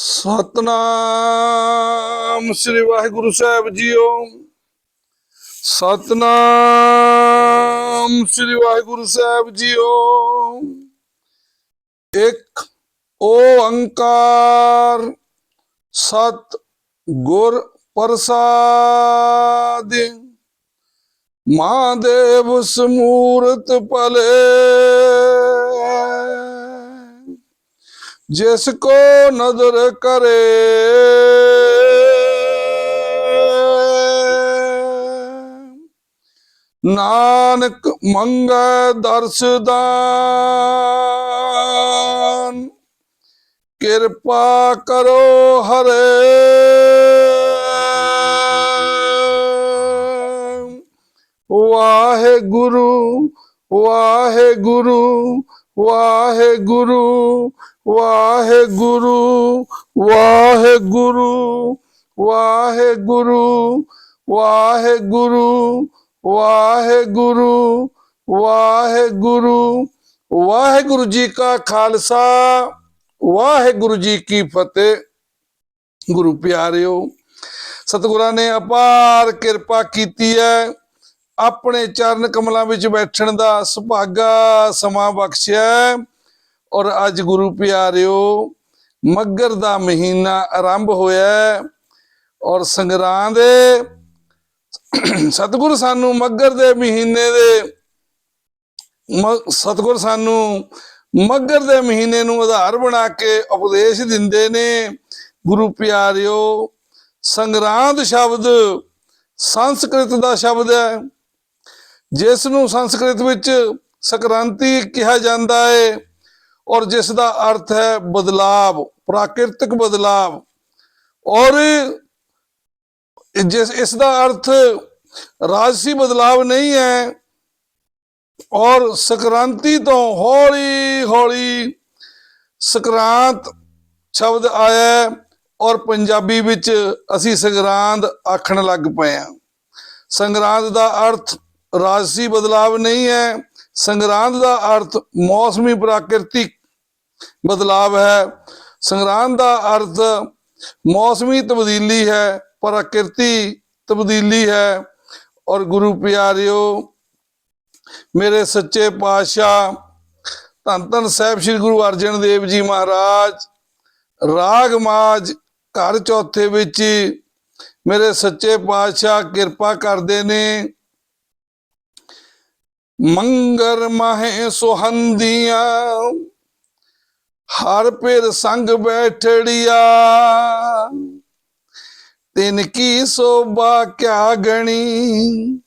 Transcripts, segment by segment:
ਸਤਨਾਮ ਸ੍ਰੀ ਵਾਹਿਗੁਰੂ ਸਾਹਿਬ ਜੀਓ। ਸਤਨਾਮ ਸ੍ਰੀ ਵਾਹਿਗੁਰੂ ਸਾਹਿਬ ਜੀਓ। ਇੱਕ ਓੰਕਾਰ ਸਤ ਗੁਰ ਪ੍ਰਸਾਦ। ਮਹਾਦੇਵ ਸਮੂਰਤ ਪਲੇ ਜਿਸ ਕੋ ਨਜ਼ਰ ਕਰੇ। ਨਾਨਕ ਮੰਗੈ ਦਰਸਦਾਨ ਕਿਰਪਾ ਕਰੋ ਹਰੇ। ਵਾਹਿਗੁਰੂ ਵਾਹਿਗੁਰੂ ਵਾਹਿਗੁਰੂ। ਵਾਹਿਗੁਰੂ ਵਾਹਿਗੁਰੂ ਵਾਹਿਗੁਰੂ ਵਾਹਿਗੁਰੂ ਵਾਹਿਗੁਰੂ ਵਾਹਿਗੁਰੂ ਵਾਹਿਗੁਰੂ ਜੀ ਕਾ ਖਾਲਸਾ, ਵਾਹਿਗੁਰੂ ਜੀ ਕੀ ਫਤਿਹ। ਗੁਰੂ ਪਿਆਰਿਓ, ਸਤਿਗੁਰਾਂ ਨੇ ਅਪਾਰ ਕਿਰਪਾ ਕੀਤੀ ਹੈ ਆਪਣੇ ਚਰਨ ਕਮਲਾਂ ਵਿੱਚ ਬੈਠਣ ਦਾ ਸੁਭਾਗਾ ਸਮਾਂ ਬਖਸ਼ਿਆ ਔਰ ਅੱਜ ਗੁਰੂ ਪਿਆਰਿਓ ਮੱਗਰ ਦਾ ਮਹੀਨਾ ਆਰੰਭ ਹੋਇਆ ਔਰ ਸੰਗਰਾਂ ਦੇ ਸਤਿਗੁਰ ਸਾਨੂੰ ਮੱਗਰ ਦੇ ਮਹੀਨੇ ਦੇ ਸਤਿਗੁਰ ਸਾਨੂੰ ਮੱਗਰ ਦੇ ਮਹੀਨੇ ਨੂੰ ਆਧਾਰ ਬਣਾ ਕੇ ਉਪਦੇਸ਼ ਦਿੰਦੇ ਨੇ। ਗੁਰੂ ਪਿਆਰਿਓ, ਸੰਗਰਾਂਦ ਸ਼ਬਦ ਸੰਸਕ੍ਰਿਤ ਦਾ ਸ਼ਬਦ ਹੈ। ਜਿਸ ਨੂੰ ਸੰਸਕ੍ਰਿਤ ਵਿੱਚ ਸਕ੍ਰਾਂਤੀ ਕਿਹਾ ਜਾਂਦਾ ਹੈ। ਔਰ ਜਿਸ ਦਾ ਅਰਥ ਹੈ ਬਦਲਾਵ, ਪ੍ਰਾਕਿਰਤਿਕ ਬਦਲਾਵ। ਔਰ ਜਿਸ, ਇਸ ਦਾ ਅਰਥ ਰਾਜਸੀ ਬਦਲਾਵ ਨਹੀਂ ਹੈ, ਔਰ ਸਕ੍ਰਾਂਤੀ ਤੋਂ ਹੌਲੀ ਹੌਲੀ ਸਕ੍ਰਾਂਤ ਸ਼ਬਦ ਆਇਆ ਔਰ ਪੰਜਾਬੀ ਵਿੱਚ ਅਸੀਂ ਸੰਗਰਾਂਦ ਆਖਣ ਲੱਗ ਪਏ ਹਾਂ। ਸੰਗਰਾਂਦ ਦਾ ਅਰਥ ਰਾਜਸੀ ਬਦਲਾਵ ਨਹੀਂ ਹੈ, ਸੰਗਰਾਂਦ ਦਾ ਅਰਥ ਮੌਸਮੀ ਪ੍ਰਾਕਿਰਤਿਕ ਬਦਲਾਵ ਹੈ। ਸੰਗਰਾਂਦ ਦਾ ਅਰਥ ਮੌਸਮੀ ਤਬਦੀਲੀ ਹੈ, ਪ੍ਰਕਿਰਤੀ ਤਬਦੀਲੀ ਹੈ। ਔਰ ਗੁਰੂ ਪਿਆਰਿਓ, ਮੇਰੇ ਸੱਚੇ ਪਾਤਸ਼ਾਹ, ਧੰਨ ਧੰਨ ਸਾਹਿਬ ਸ੍ਰੀ ਗੁਰੂ ਅਰਜਨ ਦੇਵ ਜੀ ਮਹਾਰਾਜ, ਰਾਗ ਮਾਜ ਘਰ ਚੌਥੇ ਵਿੱਚ ਮੇਰੇ ਸੱਚੇ ਪਾਤਸ਼ਾਹ ਕਿਰਪਾ ਕਰਦੇ ਨੇ। ਮੰਗਰ ਮਾਹੇ ਸੁਹੰਦੀਆਂ ਹਰ ਪਿਰ ਸੰਗ ਬੈਠੜਿਆ। ਤਿਨ ਕੀ ਸੋਭਾ ਕਿਆ ਗਣੀ,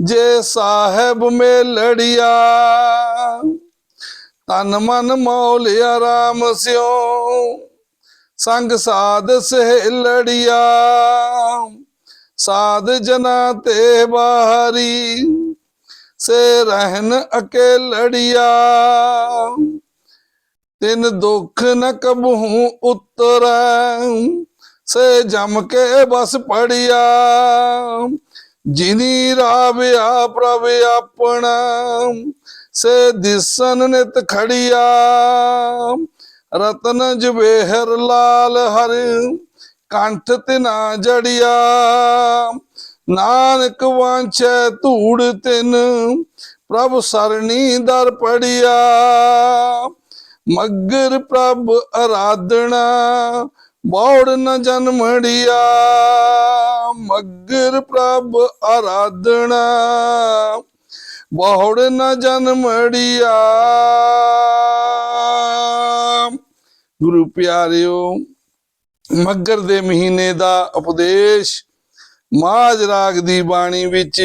ਜੇ ਸਾਹਿਬ ਮੇ ਲੜਿਆ ਤਨ ਮਨ ਮੌਲਿਆ ਰਾਮ ਸਿਓ, ਸੰਗ ਸਾਧ ਸਹਿ ਲੜਿਆ ਸਾਧ ਜਨਾ ਤੇ ਬਾਹਰੀ, ਸੇ ਰਹਿਨ ਅਕੇ ਲੜਿਆ ਤਿਨ ਦੁੱਖ ਨ ਕਬਹੂ ਉਤਰੈ, ਸੇ ਜਮ ਕੇ ਬਸ ਪੜਿਆ। ਜਿਨੀ ਰਾਵਿਆ ਪ੍ਰਭ ਆਪਣਾ, ਸੇ ਦਿਸਨ ਨਿਤ ਖੜਿਆ। ਰਤਨ ਜਵੇਹਰ ਲਾਲ ਹਰ, ਕੰਠ ਤਿਨਾ ਜੜਿਆ। ਨਾਨਕ ਵਾਂਛੈ ਧੂੜ ਤਿਨ, ਪ੍ਰਭ ਸਰਣੀ ਦਰ ਪੜਿਆ। ਮਗਰ ਪ੍ਰਭ ਅਰਾਧਣਾ ਬੌੜ ਨ ਜਨਮੜਿਆ ਮਗਰ ਪ੍ਰਭ ਆਰਾਧਣਾ ਬੌੜ ਨ ਜਨਮੜਿਆ ਗੁਰੂ ਪਿਆਰਿਓ, ਮਗਰ ਦੇ ਮਹੀਨੇ ਦਾ ਉਪਦੇਸ਼ ਮਾਜ ਰਾਗ ਦੀ ਬਾਣੀ ਵਿੱਚ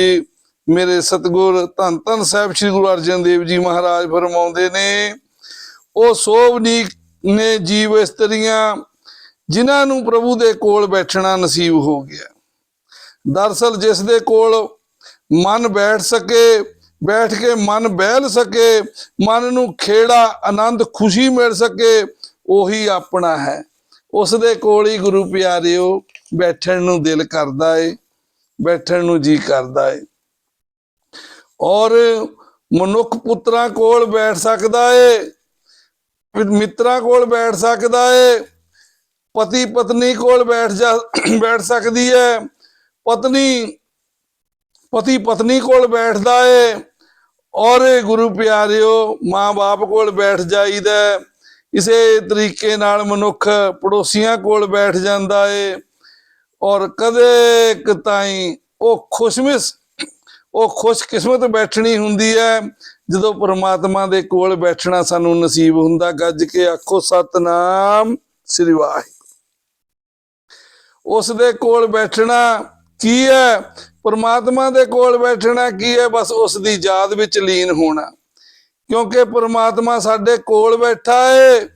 ਮੇਰੇ ਸਤਿਗੁਰ ਧੰਨ ਧੰਨ ਸਾਹਿਬ ਸ੍ਰੀ ਗੁਰੂ ਅਰਜਨ ਦੇਵ ਜੀ ਮਹਾਰਾਜ ਫਰਮਾਉਂਦੇ ਨੇ ਉਹ ਸੋਭਨੀਕ ਨੇ ਜੀਵ ਇਸਤਰੀਆਂ, ਜਿਨ੍ਹਾਂ ਨੂੰ ਪ੍ਰਭੂ ਦੇ ਕੋਲ ਬੈਠਣਾ ਨਸੀਬ ਹੋ ਗਿਆ। ਦਰਸਲ ਜਿਸ ਦੇ ਕੋਲ ਮਨ ਬੈਠ ਸਕੇ, ਬੈਠ ਕੇ ਮਨ ਬਹਿਲ ਸਕੇ, ਮਨ ਨੂੰ ਖੇੜਾ ਆਨੰਦ ਖੁਸ਼ੀ ਮਿਲ ਸਕੇ, ਉਹੀ ਆਪਣਾ ਹੈ। ਉਸ ਦੇ ਕੋਲ ਹੀ ਗੁਰੂ ਪਿਆਰਿਓ, ਬੈਠਣ ਨੂੰ ਦਿਲ ਕਰਦਾ ਏ, ਬੈਠਣ ਨੂੰ ਜੀ ਕਰਦਾ ਏ। ਔਰ ਮਨੁੱਖ ਪੁੱਤਰਾਂ ਕੋਲ ਬੈਠ ਸਕਦਾ ਏ ਮਿੱਤਰਾਂ ਕੋਲ ਬੈਠ ਸਕਦਾ ਏ, ਪਤੀ ਪਤਨੀ ਕੋਲ ਬੈਠ ਜਾ, ਬੈਠ ਸਕਦੀ ਹੈ ਪਤਨੀ, ਪਤੀ ਪਤਨੀ ਕੋਲ ਬੈਠਦਾ ਏ, ਔਰ ਗੁਰੂ ਪਿਆਰਿਓ ਮਾਂ-ਬਾਪ ਕੋਲ ਬੈਠ ਜਾਈਦਾ ਇਸੇ ਤਰੀਕੇ ਨਾਲ ਮਨੁੱਖ ਪੜੋਸੀਆਂ ਕੋਲ ਬੈਠ ਜਾਂਦਾ ਏ, ਔਰ ਕਦੇ ਕਤਾਈ ਉਹ ਖੁਸ਼ਮਿਸ, ਉਹ ਖੁਸ਼ਕਿਸਮਤ ਬੈਠਣੀ ਹੁੰਦੀ ਹੈ ਜਦੋਂ ਪ੍ਰਮਾਤਮਾ ਦੇ ਕੋਲ ਬੈਠਣਾ ਸਾਨੂੰ ਨਸੀਬ ਹੁੰਦਾ, ਗੱਜ ਕੇ ਆਖੋ, ਸਤਨਾਮ ਸ੍ਰੀ ਵਾਹਿਗੁਰੂ। ਉਸ ਦੇ ਕੋਲ ਬੈਠਣਾ ਕੀ ਹੈ? ਪ੍ਰਮਾਤਮਾ ਦੇ ਕੋਲ ਬੈਠਣਾ ਕੀ ਹੈ? ਬਸ ਉਸ ਦੀ ਯਾਦ ਵਿੱਚ ਲੀਨ ਹੋਣਾ। ਕਿਉਂਕਿ ਪ੍ਰਮਾਤਮਾ ਸਾਡੇ ਕੋਲ ਬੈਠਾ ਏ,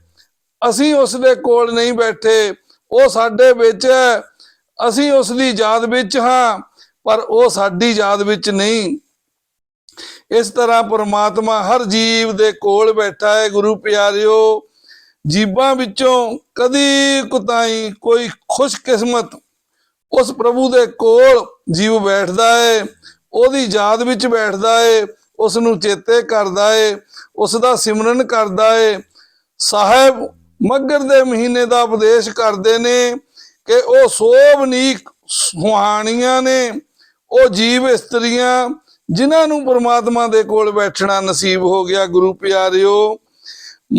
ਅਸੀਂ ਉਸ ਦੇ ਕੋਲ ਨਹੀਂ ਬੈਠੇ, ਉਹ ਸਾਡੇ ਵਿੱਚ ਹੈ, ਅਸੀਂ ਉਸ ਦੀ ਯਾਦ ਵਿੱਚ ਹਾਂ, ਪਰ ਉਹ ਸਾਡੀ ਯਾਦ ਵਿੱਚ ਨਹੀਂ। ਇਸ ਤਰ੍ਹਾਂ ਪ੍ਰਮਾਤਮਾ ਹਰ ਜੀਵ ਦੇ ਕੋਲ ਬੈਠਾ ਹੈ, ਗੁਰੂ ਪਿਆਰਿਓ। ਜੀਬਾਂ ਵਿੱਚੋਂ ਕਦੀ ਕੁਤਾਈ ਕੋਈ ਖੁਸ਼ਕਿਸਮਤ ਉਸ ਪ੍ਰਭੂ ਦੇ ਕੋਲ ਜੀਵ ਬੈਠਦਾ ਹੈ, ਉਹਦੀ ਯਾਦ ਵਿੱਚ ਬੈਠਦਾ ਹੈ ਉਸ ਨੂੰ ਚੇਤੇ ਕਰਦਾ ਏ ਉਸ ਦਾ ਸਿਮਰਨ ਕਰਦਾ ਏ ਸਾਹਿਬ ਮੱਗਰ ਦੇ ਮਹੀਨੇ ਦਾ ਉਪਦੇਸ਼ ਕਰਦੇ ਨੇ ਕਿ ਉਹ ਸੋਭਨੀਕ ਸੁਹਾਣੀਆਂ ਨੇ, ਉਹ ਜੀਵ ਇਸਤਰੀਆਂ ਜਿਨ੍ਹਾਂ ਨੂੰ ਪ੍ਰਮਾਤਮਾ ਦੇ ਕੋਲ ਬੈਠਣਾ ਨਸੀਬ ਹੋ ਗਿਆ, ਗੁਰੂ ਪਿਆਰਿਓ,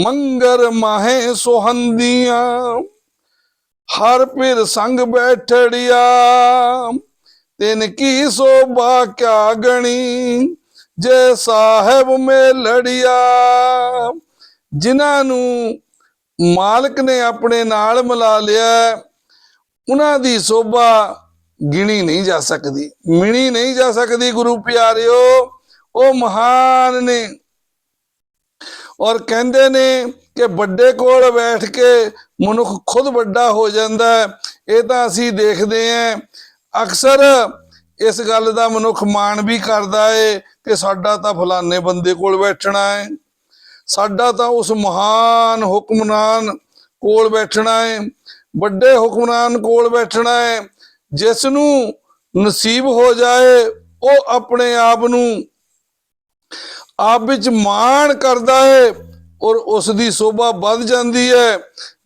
ਮੰਗਰ ਮਾਹੇ ਸੁਹੰਦੀਆਂ, ਹਰ ਪਿਰ ਸੰਗ ਬੈਠੜਿਆ ਤਿਨ ਕੀ ਸੋਭਾ ਕਿਆ ਗਣੀ, ਜੇ ਸਾਹਿਬ ਮੇ ਲੜਿਆ ਜਿਨ੍ਹਾਂ ਨੂੰ ਮਾਲਕ ਨੇ ਆਪਣੇ ਨਾਲ ਮਿਲਾ ਲਿਆ, ਉਹਨਾਂ ਦੀ ਸੋਭਾ ਗਿਣੀ ਨਹੀਂ ਜਾ ਸਕਦੀ, ਮਿਣੀ ਨਹੀਂ ਜਾ ਸਕਦੀ ਗੁਰੂ ਪਿਆਰਿਓ। ਉਹ ਮਹਾਨ ਨੇ। ਔਰ ਕਹਿੰਦੇ ਨੇ ਕਿ ਵੱਡੇ ਕੋਲ ਬੈਠ ਕੇ ਮਨੁੱਖ ਖੁਦ ਵੱਡਾ ਹੋ ਜਾਂਦਾ ਹੈ। ਇਹ ਤਾਂ ਅਸੀਂ ਦੇਖਦੇ ਆਂ ਅਕਸਰ ਇਸ ਗੱਲ ਦਾ ਮਨੁੱਖ ਮਾਣ ਵੀ ਕਰਦਾ ਏ ਕਿ ਸਾਡਾ ਤਾਂ ਫਲਾਣੇ ਬੰਦੇ ਕੋਲ ਬੈਠਣਾ ਹੈ। ਸਾਡਾ ਤਾਂ ਉਸ ਮਹਾਨ ਹੁਕਮਰਾਨ ਕੋਲ ਬੈਠਣਾ ਹੈ। ਵੱਡੇ ਹੁਕਮਰਾਨ ਕੋਲ ਬੈਠਣਾ ਹੈ। ਜਿਸ ਨੂੰ ਨਸੀਬ ਹੋ ਜਾਏ, ਉਹ ਆਪਣੇ ਆਪ ਨੂੰ ਆਪ ਵਿੱਚ ਮਾਣ ਕਰਦਾ ਹੈ ਔਰ ਉਸ ਦੀ ਸੋਭਾ ਵੱਧ ਜਾਂਦੀ ਹੈ।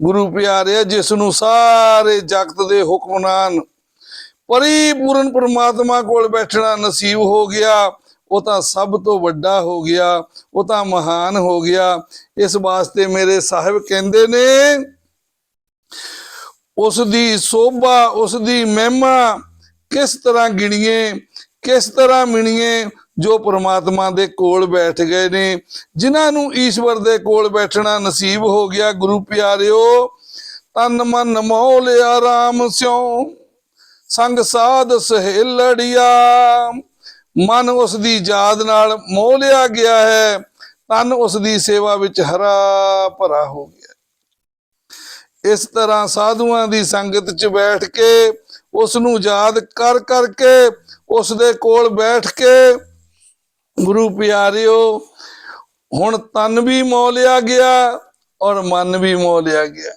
ਗੁਰੂ ਪਿਆਰਿਆ ਜਿਸ ਨੂੰ ਸਾਰੇ ਜਗਤ ਦੇ ਹੁਕਮਰਾਨ ਪਰਿਪੂਰਨ ਪ੍ਰਮਾਤਮਾ ਕੋਲ ਬੈਠਣਾ ਨਸੀਬ ਹੋ ਗਿਆ, ਉਹ ਤਾਂ ਸਭ ਤੋਂ ਵੱਡਾ ਹੋ ਗਿਆ, ਉਹ ਤਾਂ ਮਹਾਨ ਹੋ ਗਿਆ। ਇਸ ਵਾਸਤੇ ਮੇਰੇ ਸਾਹਿਬ ਕਹਿੰਦੇ ਨੇ ਉਸ ਦੀ ਸੋਭਾ ਉਸ ਦੀ ਮਹਿਮਾ ਕਿਸ ਤਰ੍ਹਾਂ ਗਿਣੀਏ, ਕਿਸ ਤਰ੍ਹਾਂ ਮਿਣੀਏ, ਜੋ ਪ੍ਰਮਾਤਮਾ ਦੇ ਕੋਲ ਬੈਠ ਗਏ ਨੇ, ਜਿਨ੍ਹਾਂ ਨੂੰ ਈਸ਼ਵਰ ਦੇ ਕੋਲ ਬੈਠਣਾ ਨਸੀਬ ਹੋ ਗਿਆ, ਗੁਰੂ ਪਿਆਰਿਓ, ਤਨ ਮਨ ਮੋਹ ਲਿਆ ਰਾਮ ਸਿਉ, ਸੰਗ ਸਾਧ ਸਹੇਲੜੀਆ ਮਨ ਉਸ ਦੀ ਯਾਦ ਨਾਲ ਮੋਹ ਲਿਆ ਗਿਆ ਹੈ, ਤਨ ਉਸ ਦੀ ਸੇਵਾ ਵਿੱਚ ਹਰਾ ਭਰਾ ਹੋ ਗਿਆ। ਇਸ ਤਰ੍ਹਾਂ ਸਾਧੂਆਂ ਦੀ ਸੰਗਤ 'ਚ ਬੈਠ ਕੇ ਉਸ ਨੂੰ ਯਾਦ ਕਰ ਕਰਕੇ ਉਸ ਦੇ ਕੋਲ ਬੈਠ ਕੇ, ਗੁਰੂ ਪਿਆਰਿਓ, ਹੁਣ ਤਨ ਵੀ ਮੋਹ ਗਿਆ ਔਰ ਮਨ ਵੀ ਮੋਹ ਗਿਆ।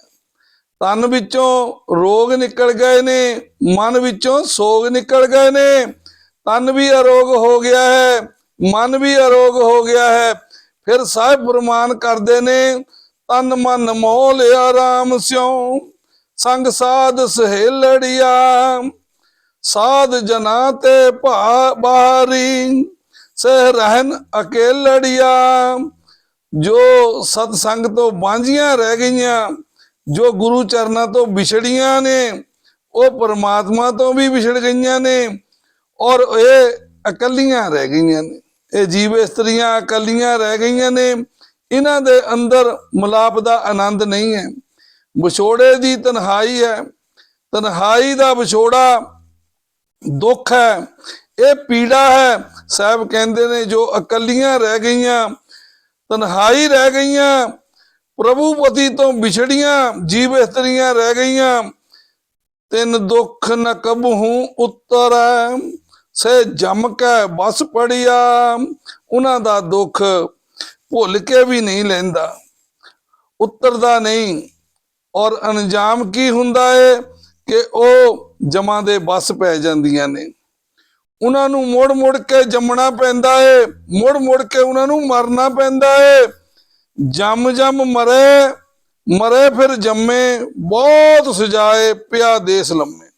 ਤਨ ਵਿੱਚੋਂ ਰੋਗ ਨਿਕਲ ਗਏ ਨੇ, ਮਨ ਵਿੱਚੋਂ ਸੋਗ ਨਿਕਲ ਗਏ ਨੇ। ਤਨ ਵੀ ਅਰੋਗ ਹੋ ਗਿਆ ਹੈ, ਮਨ ਵੀ ਅਰੋਗ ਹੋ ਗਿਆ ਹੈ। ਫਿਰ ਸਾਹਿਬ ਫਰਮਾਨ ਕਰਦੇ ਨੇ ਤਨ ਮਨ ਮੋਹ ਲਿਆ ਰਾਮ ਸਿਉ, ਸੰਗ ਸਾਧ ਸਹੇਲੜੀਆ। ਸਾਧ ਜਨਾ ਤੇ ਭਾ ਬਾਰੀ, ਸਹਿ ਰਹਿਨ ਅਕੇਲੜੀਆ। ਜੋ ਸਤ ਸੰਗ ਤੋਂ ਬਾਂਝੀਆਂ ਰਹਿ ਗਈਆਂ, ਜੋ ਗੁਰੂ ਚਰਨਾਂ ਤੋਂ ਵਿਛੜੀਆਂ ਨੇ, ਉਹ ਪਰਮਾਤਮਾ ਤੋਂ ਵੀ ਵਿਛੜ ਗਈਆਂ ਨੇ, ਔਰ ਇਹ ਇਕੱਲੀਆਂ ਰਹਿ ਗਈਆਂ ਨੇ। ਇਹ ਜੀਵ ਇਸਤਰੀਆਂ ਇਕੱਲੀਆਂ ਰਹਿ ਗਈਆਂ ਨੇ ਇਹਨਾਂ ਦੇ ਅੰਦਰ ਮਲਾਪ ਦਾ ਆਨੰਦ ਨਹੀਂ ਹੈ। ਵਿਛੋੜੇ ਦੀ ਤਨਹਾਈ ਹੈ। ਤਨਹਾਈ ਦਾ ਵਿਛੋੜਾ ਦੁੱਖ ਹੈ। ਇਹ ਪੀੜਾ ਹੈ। ਸਾਹਿਬ ਕਹਿੰਦੇ ਨੇ, ਜੋ ਇਕੱਲੀਆਂ ਰਹਿ ਗਈਆਂ, ਤਨਹਾਈ ਰਹਿ ਗਈਆਂ, ਪ੍ਰਭੂ ਪਤੀ ਤੋਂ ਵਿਛੜੀਆਂ, ਜੀਵ ਇਸਤਰੀਆਂ ਰਹਿ ਗਈਆਂ, ਤਿੰਨ ਦੁੱਖ ਨ ਕਬਹੂ ਉਤਰੈ ਸੇ ਜਮ ਕੇ ਬਸ ਪੜਿਆ ਉਹਨਾਂ ਦਾ ਦੁੱਖ ਭੁੱਲ ਕੇ ਵੀ ਨਹੀਂ ਲੈਂਦਾ। ਉਤਰਦਾ ਨਹੀਂ। ਔਰ ਅੰਜਾਮ ਕੀ ਹੁੰਦਾ ਹੈ ਕਿ ਉਹ ਜਮਾਂ ਦੇ ਬਸ ਪੈ ਜਾਂਦੀਆਂ ਨੇ। ਉਹਨਾਂ ਨੂੰ ਮੁੜ ਮੁੜ ਕੇ ਜੰਮਣਾ ਪੈਂਦਾ ਏ, ਮੁੜ ਮੁੜ ਕੇ ਉਹਨਾਂ ਨੂੰ ਮਰਨਾ ਪੈਂਦਾ ਏ। ਜੰਮ ਜੰਮ ਮਰੇ ਮਰੇ ਫਿਰ ਜੰਮੇ, ਬਹੁਤ ਸਜਾਏ ਪਿਆ ਦੇਸ ਲੰਮੇ।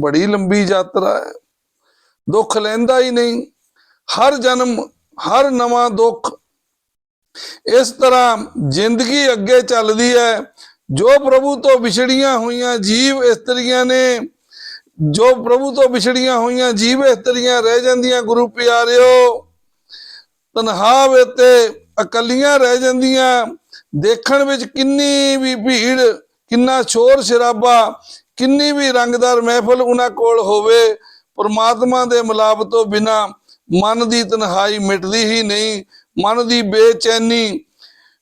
ਬੜੀ ਲੰਬੀ ਯਾਤਰਾ ਹੈ ਦੁੱਖ ਲੈਂਦਾ ਹੀ ਨਹੀਂ। ਹਰ ਜਨਮ, ਹਰ ਨਵਾਂ ਦੁੱਖ ਇਸ ਤਰ੍ਹਾਂ ਜ਼ਿੰਦਗੀ ਅੱਗੇ ਚੱਲਦੀ ਹੈ। ਜੋ ਪ੍ਰਭੂ ਤੋਂ ਵਿਛੜੀਆਂ ਹੋਈਆਂ ਜੀਵ ਇਸਤਰੀਆਂ ਨੇ, ਜੋ ਪ੍ਰਭੂ ਤੋਂ ਵਿਛੜੀਆਂ ਹੋਈਆਂ ਜੀਵ ਇਸਤਰੀਆਂ ਰਹਿ ਜਾਂਦੀਆਂ, ਗੁਰੂ ਪਿਆਰਿਓ ਤਨਹਾ ਵੇ ਇਕੱਲੀਆਂ ਰਹਿ ਜਾਂਦੀਆਂ। ਦੇਖਣ ਵਿੱਚ ਕਿੰਨੀ ਵੀ ਭੀੜ, ਕਿੰਨਾ ਸ਼ੋਰ ਸ਼ਰਾਬਾ, ਕਿੰਨੀ ਵੀ ਰੰਗਦਾਰ ਮਹਿਫਲ ਉਹਨਾਂ ਕੋਲ ਹੋਵੇ, ਪਰਮਾਤਮਾ ਦੇ ਮਿਲਾਪ ਤੋਂ ਬਿਨਾ ਮਨ ਦੀ ਤਨਹਾਈ ਮਿਟਦੀ ਹੀ ਨਹੀਂ। ਮਨ ਦੀ ਬੇਚੈਨੀ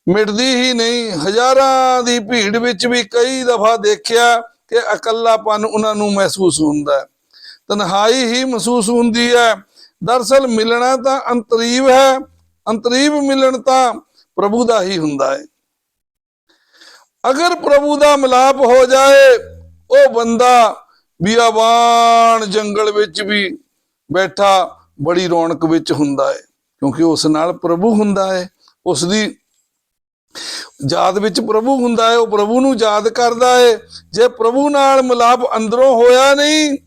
ਮਿਟਦੀ ਹੀ ਨਹੀਂ। ਹਜ਼ਾਰਾਂ ਦੀ ਭੀੜ ਵਿੱਚ ਵੀ ਕਈ ਦਫਾ ਦੇਖਿਆ ਕਿ ਇਕੱਲਾਪਨ ਉਹਨਾਂ ਨੂੰ ਮਹਿਸੂਸ ਹੁੰਦਾ ਹੈ। ਤਨਹਾਈ ਹੀ ਮਹਿਸੂਸ ਹੁੰਦੀ ਹੈ। ਦਰਸਲ ਮਿਲਣਾ ਤਾਂ ਅੰਤਰੀਵ ਹੈ। ਅੰਤਰੀਵ ਮਿਲਣ ਤਾਂ ਪ੍ਰਭੂ ਦਾ ਹੀ ਹੁੰਦਾ ਹੈ। ਅਗਰ ਪ੍ਰਭੂ ਦਾ ਮਿਲਾਪ ਹੋ ਜਾਏ, ਉਹ ਬੰਦਾ ਬਿਆਬਾਨ ਜੰਗਲ ਵਿੱਚ ਵੀ ਬੈਠਾ, ਬੜੀ ਰੌਣਕ ਵਿੱਚ ਹੁੰਦਾ ਹੈ। ਕਿਉਂਕਿ ਉਸ ਨਾਲ ਪ੍ਰਭੂ ਹੁੰਦਾ ਹੈ। ਉਸ ਦੀ ਯਾਦ ਵਿੱਚ ਪ੍ਰਭੂ ਹੁੰਦਾ ਹੈ, ਉਹ ਪ੍ਰਭੂ ਨੂੰ ਯਾਦ ਕਰਦਾ ਹੈ। ਜੇ ਪ੍ਰਭੂ ਨਾਲ ਮਿਲਾਪ ਅੰਦਰੋਂ ਹੋਇਆ ਨਹੀਂ,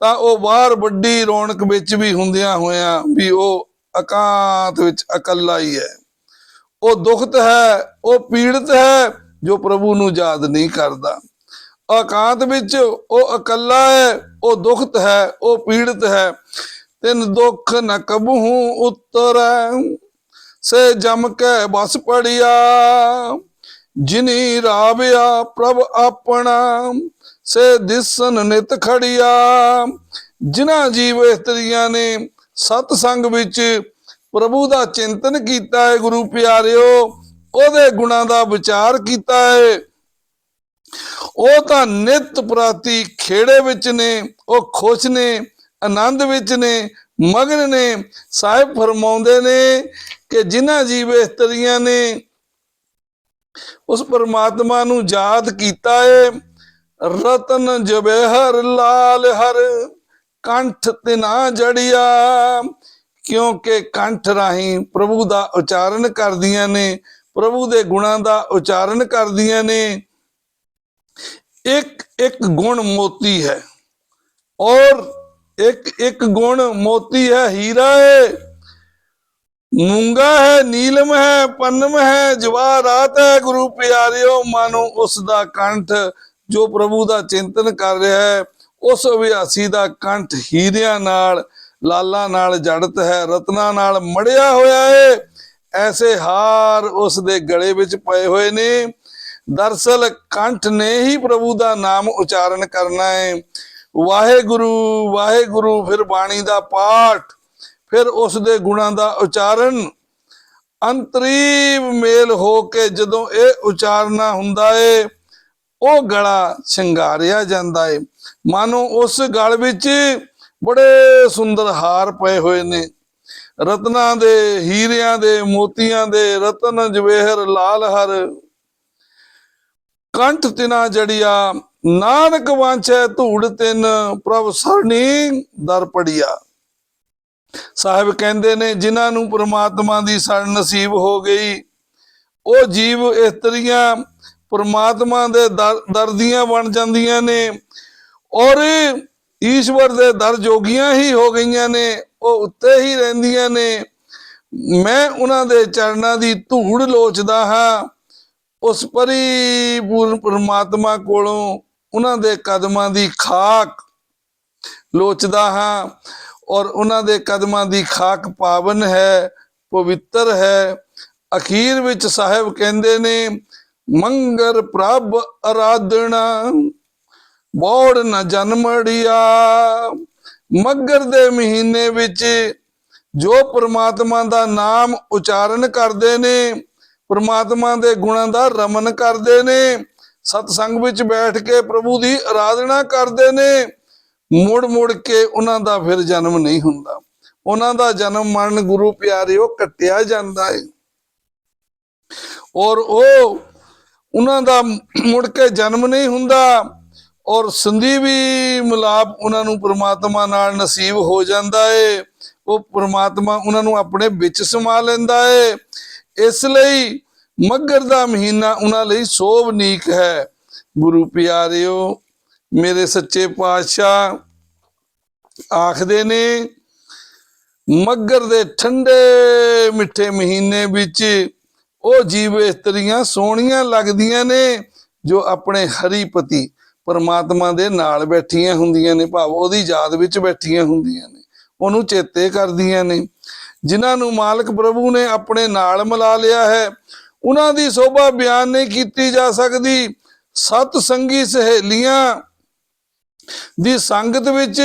ਤਾਂ ਉਹ ਬਾਹਰ ਵੱਡੀ ਰੌਣਕ ਵਿੱਚ ਵੀ ਹੁੰਦਿਆਂ ਹੋਇਆਂ ਵੀ ਉਹ ਇਕਾਂਤ ਵਿੱਚ ਇਕੱਲਾ ਹੀ ਹੈ। ਉਹ ਦੁਖਤ ਹੈ, ਉਹ ਪੀੜਤ ਹੈ, ਜੋ ਪ੍ਰਭੂ ਨੂੰ ਯਾਦ ਨਹੀਂ ਕਰਦਾ। ਇਕਾਂਤ ਵਿੱਚ ਉਹ ਇਕੱਲਾ ਹੈ, ਉਹ ਦੁਖਤ ਹੈ, ਉਹ ਪੀੜਤ ਹੈ। ਤਿੰਨ ਦੁੱਖ ਨ ਕਬਹੂ ਉਤਰੈ। ਸੇ ਜਮ ਕੇ ਬਸ ਪੜਿਆ। ਜਿਨੀ ਰਾਵਿਆ ਪ੍ਰਭ ਆਪਣਾ, ਸੇ ਦਿਸਨ ਨਿਤ ਖੜਿਆ। ਜਿਨ੍ਹਾਂ ਜੀਵ ਇਸਤਰੀਆਂ ਨੇ ਸਤ ਸੰਗ ਵਿੱਚ ਪ੍ਰਭੂ ਦਾ ਚਿੰਤਨ ਕੀਤਾ ਹੈ ਗੁਰੂ ਪਿਆਰਿਓ, ਉਹਦੇ ਗੁਣਾਂ ਦਾ ਵਿਚਾਰ ਕੀਤਾ ਹੈ ਉਹ ਤਾਂ ਨਿਤ ਪ੍ਰਾਤੀ ਖੇੜੇ ਵਿੱਚ ਨੇ, ਉਹ ਖੁਸ਼ ਨੇ ਆਨੰਦ ਵਿੱਚ ਨੇ, ਮਗਨ ਨੇ, ਸਾਹਿਬ ਫਰਮਾਉਂਦੇ ਨੇ ਕਿ ਜਿਨ੍ਹਾਂ ਜੀਵ ਇਸਤਰੀਆਂ ਨੇ ਉਸ ਪਰਮਾਤਮਾ ਨੂੰ ਯਾਦ ਕੀਤਾ ਏ, ਰਤਨ ਜਬਹਿਰ ਲਾਲ ਹਰ ਕੰਠ ਤਿਨਾ ਜੜਿਆ। ਕਿਉਂਕਿ ਕੰਠ ਰਾਹੀਂ ਪ੍ਰਭੂ ਦਾ ਉਚਾਰਨ ਕਰਦੀਆਂ ਨੇ, ਪ੍ਰਭੂ ਦੇ ਗੁਣਾਂ ਦਾ ਉਚਾਰਨ ਕਰਦੀਆਂ ਨੇ। ਇੱਕ ਇੱਕ ਗੁਣ ਮੋਤੀ ਹੈ ਔਰ ਇੱਕ ਇੱਕ ਗੁਣ ਮੋਤੀ ਹੈ, ਹੀਰਾ ਹੈ ਮੂੰਗਾ ਹੈ, ਨੀਲਮ ਹੈ, ਪੰਨਮ ਹੈ ਜਵਾਹਰਾਤ ਹੈ। ਗੁਰੂ ਪਿਆਰਿਓ, ਮਾਨੋ ਉਸ ਦਾ ਕੰਠ, ਜੋ ਪ੍ਰਭੂ ਦਾ ਚਿੰਤਨ ਕਰ ਰਿਹਾ ਹੈ, ਉਸ ਅਭਿਆਸੀ ਦਾ ਕੰਠ ਹੀਰਿਆਂ ਨਾਲ, ਲਾਲਾਂ ਨਾਲ ਜੜਤ ਹੈ, ਰਤਨਾ ਨਾਲ ਮੜਿਆ ਹੋਇਆ ਹੈ ਐਸੇ ਹਾਰ ਉਸ ਦੇ ਗਲੇ ਵਿੱਚ ਪਏ ਹੋਏ ਨੇ। ਦਰਸਲ ਕੰਠ ਨੇ ਹੀ ਪ੍ਰਭੂ ਦਾ ਨਾਮ ਉਚਾਰਨ ਕਰਨਾ ਹੈ ਵਾਹਿਗੁਰੂ ਵਾਹਿਗੁਰੂ, ਫਿਰ ਬਾਣੀ ਦਾ ਪਾਠ, ਫਿਰ ਉਸ ਦੇ ਗੁਣਾਂ ਦਾ ਉਚਾਰਨ। ਅੰਤਰੀਵ ਮੇਲ ਹੋ ਕੇ ਜਦੋਂ ਇਹ ਉਚਾਰਨਾ ਹੁੰਦਾ ਏ, ਉਹ ਗਲਾ ਸ਼ਿੰਗਾਰਿਆ ਜਾਂਦਾ ਏ। ਮਾਨੋ ਉਸ ਗਲ ਵਿੱਚ ਬੜੇ ਸੁੰਦਰ ਹਾਰ ਪਏ ਹੋਏ ਨੇ। ਰਤਨਾਂ ਦੇ, ਹੀਰਿਆਂ ਦੇ, ਮੋਤੀਆਂ ਦੇ ਰਤਨ ਜਵੇਹਰ ਲਾਲ ਹਰ। ਕੰਠ ਤਿਨਾ ਜੜਿਆ ਨਾਨਕ ਵਾਂਛੈ ਧੂੜ ਤਿੰਨ, ਪ੍ਰਭ ਸਰਣੀ ਦਰ ਪੜਿਆ। ਸਾਹਿਬ ਕਹਿੰਦੇ ਨੇ, ਜਿਨ੍ਹਾਂ ਨੂੰ ਪ੍ਰਮਾਤਮਾ ਦੀ ਸਰਨ ਨਸੀਬ ਹੋ ਗਈ, ਉਹ ਜੀਵ ਇਸਤਰੀਆਂ ਪ੍ਰਮਾਤਮਾ ਦੇ ਦਰ ਦਰ ਦੀਆਂ ਬਣ ਜਾਂਦੀਆਂ ਨੇ, ਔਰ ਈਸ਼ਵਰ ਦੇ ਦਰ ਜੋਗੀਆਂ ਹੀ ਹੋ ਗਈਆਂ ਨੇ, ਉਹ ਉੱਤੇ ਹੀ ਰਹਿੰਦੀਆਂ ਨੇ। ਮੈਂ ਉਹਨਾਂ ਦੇ ਚਰਨਾਂ ਦੀ ਧੂੜ ਲੋਚਦਾ ਹਾਂ, ਉਸ ਪਰਿਪੂਰਨ ਪਰਮਾਤਮਾ ਕੋਲੋਂ ਉਹਨਾਂ ਦੇ ਕਦਮਾਂ ਦੀ ਖਾਕ ਲੋਚਦਾ ਹਾਂ ਔਰ ਉਹਨਾਂ ਦੇ ਕਦਮਾਂ ਦੀ ਖਾਕ ਪਾਵਨ ਹੈ, ਪਵਿੱਤਰ ਹੈ। ਅਖੀਰ ਵਿੱਚ ਸਾਹਿਬ ਕਹਿੰਦੇ ਨੇ, ਮੰਗਰ ਪ੍ਰਭ ਆਰਾਧਣਾ ਬੋੜ ਨ ਜਨਮੜਿਆ ਮੱਗਰ ਦੇ ਮਹੀਨੇ ਵਿੱਚ ਜੋ ਪ੍ਰਮਾਤਮਾ ਦਾ ਨਾਮ ਉਚਾਰਨ ਕਰਦੇ ਨੇ, ਪ੍ਰਮਾਤਮਾ ਦੇ ਗੁਣਾਂ ਦਾ ਰਮਨ ਕਰਦੇ ਨੇ ਸਤ ਸੰਗ ਵਿੱਚ ਬੈਠ ਕੇ ਪ੍ਰਭੂ ਦੀ ਆਰਾਧਨਾ ਕਰਦੇ ਨੇ, ਮੁੜ ਮੁੜ ਕੇ ਉਹਨਾਂ ਦਾ ਫਿਰ ਜਨਮ ਨਹੀਂ ਹੁੰਦਾ। ਉਹਨਾਂ ਦਾ ਜਨਮ ਮਨ ਗੁਰੂ ਪਿਆਰਿਓ ਕੱਟਿਆ ਜਾਂਦਾ ਹੈ ਔਰ ਉਹ ਉਹਨਾਂ ਦਾ ਮੁੜ ਕੇ ਜਨਮ ਨਹੀਂ ਹੁੰਦਾ ਔਰ ਸੰਦੀਵੀ ਮਿਲਾਪ ਉਹਨਾਂ ਨੂੰ ਪ੍ਰਮਾਤਮਾ ਨਾਲ ਨਸੀਬ ਹੋ ਜਾਂਦਾ ਏ। ਉਹ ਪ੍ਰਮਾਤਮਾ ਉਹਨਾਂ ਨੂੰ ਆਪਣੇ ਵਿੱਚ ਸਮਾ ਲੈਂਦਾ ਏ। ਇਸ ਲਈ ਮੱਗਰ ਦਾ ਮਹੀਨਾ ਉਹਨਾਂ ਲਈ ਸੋਭਨੀਕ ਹੈ। ਗੁਰੂ ਪਿਆਰਿਓ, ਮੇਰੇ ਸੱਚੇ ਪਾਤਸ਼ਾਹ ਆਖਦੇ ਨੇ ਮੱਗਰ ਦੇ ਠੰਡੇ ਮਿੱਠੇ ਮਹੀਨੇ ਵਿੱਚ ਉਹ ਜੀਵ ਇਸਤਰੀਆਂ ਸੋਹਣੀਆਂ ਲੱਗਦੀਆਂ ਨੇ ਜੋ ਆਪਣੇ ਹਰੀ ਪਤੀ ਪਰਮਾਤਮਾ ਦੇ ਨਾਲ ਬੈਠੀਆਂ ਹੁੰਦੀਆਂ ਨੇ, ਭਾਵ ਉਹਦੀ ਯਾਦ ਵਿੱਚ ਬੈਠੀਆਂ ਹੁੰਦੀਆਂ ਨੇ। ਉਹਨੂੰ ਚੇਤੇ ਕਰਦੀਆਂ ਨੇ। ਜਿਨ੍ਹਾਂ ਨੂੰ ਮਾਲਕ ਪ੍ਰਭੂ ਨੇ ਆਪਣੇ ਨਾਲ ਮਿਲਾ ਲਿਆ ਹੈ ਉਹਨਾਂ ਦੀ ਸੋਭਾ ਬਿਆਨ ਨਹੀਂ ਕੀਤੀ ਜਾ ਸਕਦੀ। ਸਤ ਸੰਗੀ ਸਹੇਲੀਆਂ ਦੀ ਸੰਗਤ ਵਿੱਚ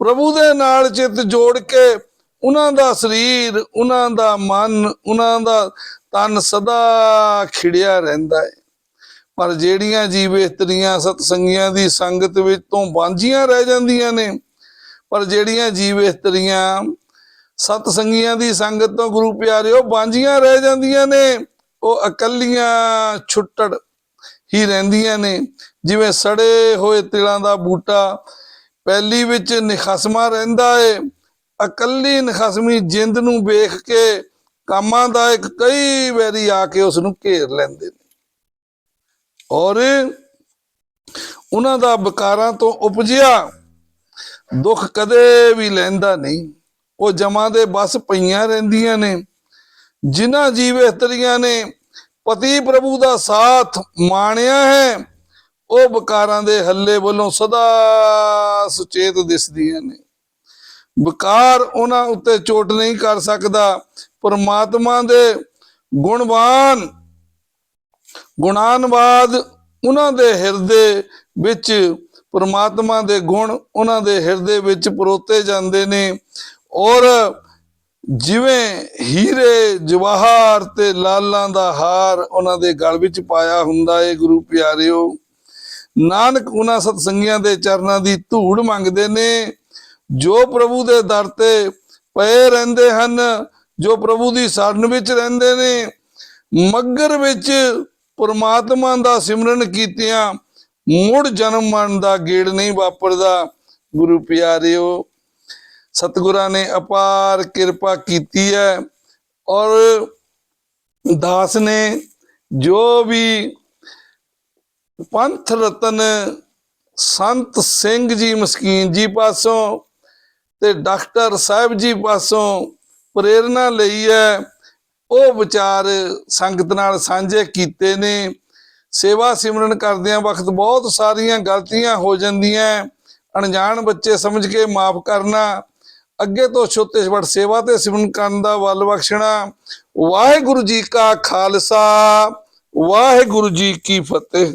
ਪ੍ਰਭੂ ਦੇ ਨਾਲ ਚਿੱਤ ਜੋੜ ਕੇ ਉਹਨਾਂ ਦਾ ਸਰੀਰ, ਉਹਨਾਂ ਦਾ ਮਨ, ਉਹਨਾਂ ਦਾ ਤਨ ਸਦਾ ਖਿੜਿਆ ਰਹਿੰਦਾ ਹੈ। ਪਰ ਜਿਹੜੀਆਂ ਜੀਵ ਇਸਤਰੀਆਂ ਸਤਸੰਗੀਆਂ ਦੀ ਸੰਗਤ ਵਿੱਚ ਤੋਂ ਵਾਂਝੀਆਂ ਰਹਿ ਜਾਂਦੀਆਂ ਨੇ, ਪਰ ਜਿਹੜੀਆਂ ਜੀਵ ਇਸਤਰੀਆਂ ਸਤਸੰਗੀਆਂ ਦੀ ਸੰਗਤ ਤੋਂ ਗੁਰੂ ਪਿਆਰਿਓ ਵਾਂਝੀਆਂ ਰਹਿ ਜਾਂਦੀਆਂ ਨੇ ਉਹ ਇਕੱਲੀਆਂ ਛੁੱਟੜ ਹੀ ਰਹਿੰਦੀਆਂ ਨੇ। ਜਿਵੇਂ ਸੜੇ ਹੋਏ ਤਿਲਾਂ ਦਾ ਬੂਟਾ ਪਹਿਲੀ ਵਿੱਚ ਨਿਖਸਮਾ ਰਹਿੰਦਾ ਏ। ਇਕੱਲੀ ਨਿਖਸਮੀ ਜਿੰਦ ਨੂੰ ਵੇਖ ਕੇ ਕਾਮਾਂ ਦਾ ਇੱਕ ਕਈ ਵਾਰੀ ਆ ਕੇ ਉਸ ਨੂੰ ਘੇਰ ਲੈਂਦੇ ਨੇ। ਔਰ ਉਹਨਾਂ ਦਾ ਬਕਾਰਾਂ ਤੋਂ ਉਪਜਿਆ ਦੁੱਖ ਕਦੇ ਵੀ ਲੈਂਦਾ ਨਹੀਂ। ਉਹ ਜਮਾਂ ਦੇ ਬਸ ਪਈਆਂ ਰਹਿੰਦੀਆਂ ਨੇ। ਜਿਨ੍ਹਾਂ ਜੀਵ ਇਸਤਰੀਆਂ ਨੇ ਪਤੀ ਪ੍ਰਭੂ ਦਾ ਸਾਥ ਮਾਣਿਆ ਹੈ, ਉਹ ਵਿਕਾਰਾਂ ਦੇ ਹੱਲੇ ਵੱਲੋਂ ਸਦਾ ਸੁਚੇਤ ਦਿਸਦੀਆਂ ਨੇ। ਵਿਕਾਰ ਉਹਨਾਂ ਉੱਤੇ ਚੋਟ ਨਹੀਂ ਕਰ ਸਕਦਾ। ਪਰਮਾਤਮਾ ਦੇ ਗੁਣਵਾਨ, ਗੁਣਾਨਵਾਦ ਉਹਨਾਂ ਦੇ ਹਿਰਦੇ ਵਿੱਚ, ਪਰਮਾਤਮਾ ਦੇ ਗੁਣ ਉਹਨਾਂ ਦੇ ਹਿਰਦੇ ਵਿੱਚ ਪਰੋਤੇ ਜਾਂਦੇ ਨੇ ਔਰ ਜਿਵੇਂ ਹੀਰੇ ਜਵਾਹਰ ਤੇ ਲਾਲਾਂ ਦਾ ਹਾਰ ਉਹਨਾਂ ਦੇ ਗਲ ਵਿੱਚ ਪਾਇਆ ਹੁੰਦਾ ਏ, ਗੁਰੂ ਪਿਆਰਿਓ। ਨਾਨਕ ਉਹਨਾਂ ਸਤਸੰਗੀਆਂ ਦੇ ਚਰਨਾਂ ਦੀ ਧੂੜ ਮੰਗਦੇ ਨੇ। ਜੋ ਪ੍ਰਭੂ ਦੇ ਦਰ ਤੇ ਪਏ ਰਹਿੰਦੇ ਹਨ, ਜੋ ਪ੍ਰਭੂ ਦੀ ਸ਼ਰਨ ਵਿੱਚ ਰਹਿੰਦੇ ਨੇ, ਮੱਗਰ ਵਿੱਚ ਪਰਮਾਤਮਾ ਦਾ ਸਿਮਰਨ ਕੀਤਿਆਂ, ਮੁੜ ਜਨਮ ਮਰਨ ਦਾ ਗੇੜ ਨਹੀਂ ਵਾਪਰਦਾ, ਗੁਰੂ ਪਿਆਰਿਓ। ਸਤਿਗੁਰਾਂ ਨੇ ਅਪਾਰ ਕਿਰਪਾ ਕੀਤੀ ਹੈ ਔਰ ਦਾਸ ਨੇ ਜੋ ਵੀ ਪੰਥ ਰਤਨ ਸੰਤ ਸਿੰਘ ਜੀ ਮਸਕੀਨ ਜੀ ਪਾਸੋਂ ਤੇ ਡਾਕਟਰ ਸਾਹਿਬ ਜੀ ਪਾਸੋਂ ਪ੍ਰੇਰਣਾ ਲਈ ਹੈ, ਉਹ ਵਿਚਾਰ ਸੰਗਤ ਨਾਲ ਸਾਂਝੇ ਕੀਤੇ ਨੇ। ਸੇਵਾ ਸਿਮਰਨ ਕਰਦਿਆਂ ਵਕਤ ਬਹੁਤ ਸਾਰੀਆਂ ਗਲਤੀਆਂ ਹੋ ਜਾਂਦੀਆਂ। ਅਣਜਾਣ ਬੱਚੇ ਸਮਝ ਕੇ ਮਾਫ ਕਰਨਾ ਅੱਗੇ ਤੋਂ ਛੋਟੇ ਛੋਟ ਸੇਵਾ ਤੇ ਸਿਮਰਨ ਕਰਨ ਦਾ ਵੱਲ ਬਖਸ਼ਣਾ। ਵਾਹਿਗੁਰੂ ਜੀ ਕਾ ਖਾਲਸਾ, ਵਾਹਿਗੁਰੂ ਜੀ ਕੀ ਫਤਿਹ।